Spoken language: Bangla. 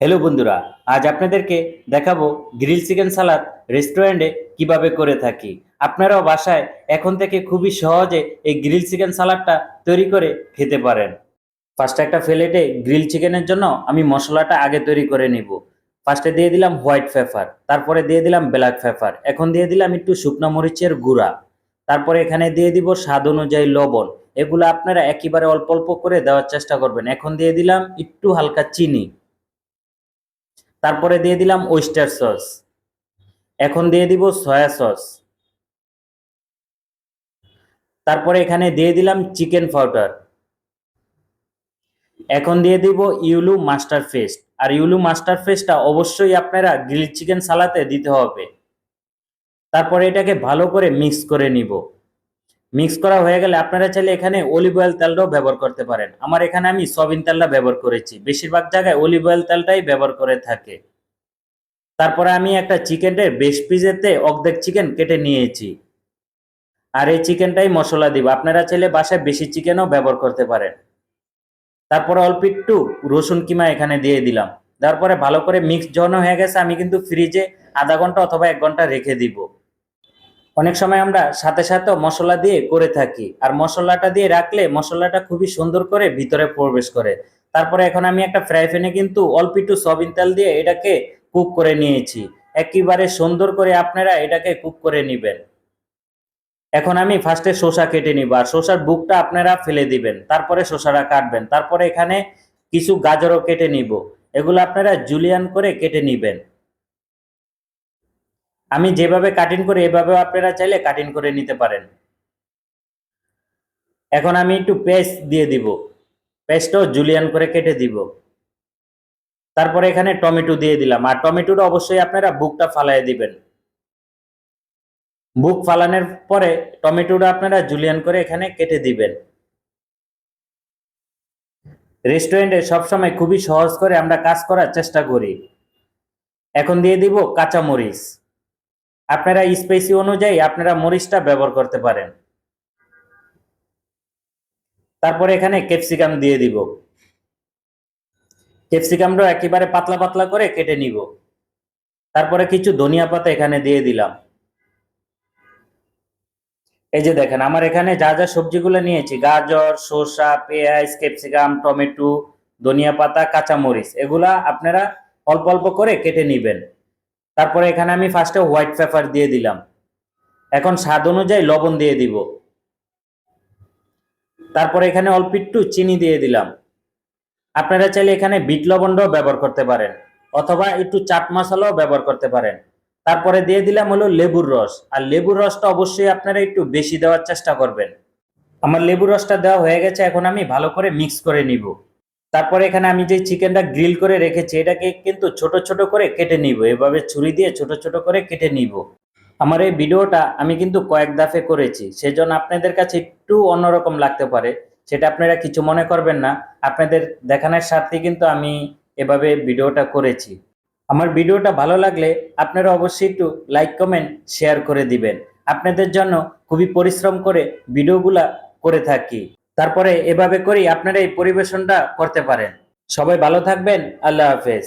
হ্যালো বন্ধুরা, আজ আপনাদেরকে দেখাবো গ্রিল চিকেন সালাদ রেস্টুরেন্টে কীভাবে করে থাকি। আপনারাও বাসায় এখন থেকে খুবই সহজে এই গ্রিল চিকেন সালাদটা তৈরি করে খেতে পারেন। ফার্স্টে একটা প্লেটে গ্রিল চিকেনের জন্য আমি মশলাটা আগে তৈরি করে নিব। ফার্স্টে দিয়ে দিলাম হোয়াইট পেপার, তারপরে দিয়ে দিলাম ব্ল্যাক পেপার, এখন দিয়ে দিলাম একটু শুকনো মরিচের গুঁড়া। তারপরে এখানে দিয়ে দিব স্বাদ অনুযায়ী লবণ, এগুলো আপনারা একেবারে অল্প অল্প করে দেওয়ার চেষ্টা করবেন। এখন দিয়ে দিলাম একটু হালকা চিনি। তারপরে দিয়ে দিলাম ওয়েস্টার সস এখন দিয়ে দিব সয়া সস তারপরে এখানে দিয়ে দিলাম চিকেন পাউডার এখন দিয়ে দিব ইউলু মাস্টার পেস্ট। আর ইউলু মাস্টার পেস্টটা অবশ্যই আপনারা গ্রিল চিকেন সালাতে দিতে হবে। তারপরে এটাকে ভালো করে মিক্স করে নিব। মিক্স করা হয়ে গেলে আপনারা চাইলে এখানে অলিভ অয়েল তেলটাও ব্যবহার করতে পারেন। আমার এখানে আমি সয়াবিন তেলটা ব্যবহার করেছি। বেশিরভাগ জায়গায় অলিভ অয়েল তেলটাই ব্যবহার করে থাকে। তারপরে আমি একটা চিকেনের বেশ পিজেতে অর্ধেক চিকেন কেটে নিয়েছি। আর এই চিকেনটাই মশলা দিব। আপনারা চাইলে বাসায় বেশি চিকেনও ব্যবহার করতে পারেন। তারপরে অল্প একটু রসুন কিমা এখানে দিয়ে দিলাম। তারপরে ভালো করে মিক্স যখন হয়ে গেছে, আমি কিন্তু ফ্রিজে আধা ঘণ্টা অথবা এক ঘণ্টা রেখে দিব। অনেক সময় আমরা সাথে সাথে মশলা দিয়ে করে থাকি। আর মশলাটা দিয়ে রাখলে মশলাটা খুবই সুন্দর করে ভিতরে প্রবেশ করে। তারপরে এখন আমি একটা ফ্রাই প্যানে কিন্তু অল্প একটু সয়াবিন তেল দিয়ে এটাকে কুক করে নিয়েছি। একেবারে সুন্দর করে আপনারা এটাকে কুক করে নেবেন। এখন আমি ফার্স্টে শসা কেটে নিব। আর শসার বুকটা আপনারা ফেলে দিবেন। তারপরে শসাটা কাটবেন। তারপরে এখানে কিছু গাজরও কেটে নিব। এগুলো আপনারা জুলিয়ান করে কেটে নিবেন। আমি যেভাবে কাটিং করি, এভাবেও আপনারা চাইলে কাটিং করে নিতে পারেন। এখন আমি একটু পেস্ট দিয়ে দিব। পেস্টও জুলিয়ান করে কেটে দিব। তারপরে এখানে টমেটো দিয়ে দিলাম। আর টমেটোটা অবশ্যই আপনারা বুকটা ফালাই দিবেন। বুক ফালানোর পরে টমেটোটা আপনারা জুলিয়ান করে এখানে কেটে দিবেন। রেস্টুরেন্টে সবসময় খুবই সহজ করে আমরা কাজ করার চেষ্টা করি। এখন দিয়ে দিব কাঁচা মরিচ আপনারা স্পেসি অনুযায়ী আপনারা মরিচটা ব্যবহার করতে পারেন। তারপরে এখানে ক্যাপসিকাম দিয়ে দিব। ক্যাপসিকামটা একেবারে পাতলা পাতলা করে কেটে নিব। তারপরে কিছু ধনিয়া পাতা এখানে দিয়ে দিলাম। এই যে দেখেন, আমার এখানে যা যা সবজিগুলো নিয়েছি, গাজর শসা পেঁয়াজ, ক্যাপসিকাম, টমেটো, ধনিয়া পাতা, কাঁচামরিচ, এগুলা আপনারা অল্প অল্প করে কেটে নিবেন। তারপরে এখানে আমি ফার্স্টে হোয়াইট পেপার দিয়ে দিলাম। এখন স্বাদ অনুযায়ী লবণ দিয়ে দিব। তারপরে এখানে অল্প একটু চিনি দিয়ে দিলাম। আপনারা চাইলে এখানে বিট লবণটাও ব্যবহার করতে পারেন, অথবা একটু চাট মশলাও ব্যবহার করতে পারেন। তারপরে দিয়ে দিলাম হলো লেবুর রস। আর লেবুর রসটা অবশ্যই আপনারা একটু বেশি দেওয়ার চেষ্টা করবেন। আমার লেবুর রসটা দেওয়া হয়ে গেছে, এখন আমি ভালো করে মিক্স করে নিব। তারপরে এখানে আমি যে চিকেনটা গ্রিল করে রেখেছি, এটাকে কিন্তু ছোট ছোট করে কেটে নিব। এভাবে ছুরি দিয়ে ছোট ছোট করে কেটে নিব। আমার এই ভিডিওটা আমি কিন্তু কয়েক দাফে করেছি। সেজন্য আপনাদের কাছে একটু অন্যরকম লাগতে পারে। সেটা আপনারা কিছু মনে করবেন না। আপনাদের দেখানোর স্বার্থে কিন্তু আমি এভাবে ভিডিওটা করেছি। আমার ভিডিওটা ভালো লাগলে আপনারা অবশ্যই একটু লাইক, কমেন্ট, শেয়ার করে দিবেন। আপনাদের জন্য খুবই পরিশ্রম করে ভিডিওগুলা করে থাকি। তারপরে এভাবে করেই আপনারা এই পরিবেশনটা করতে পারেন। সবাই ভালো থাকবেন আল্লাহ হাফেজ।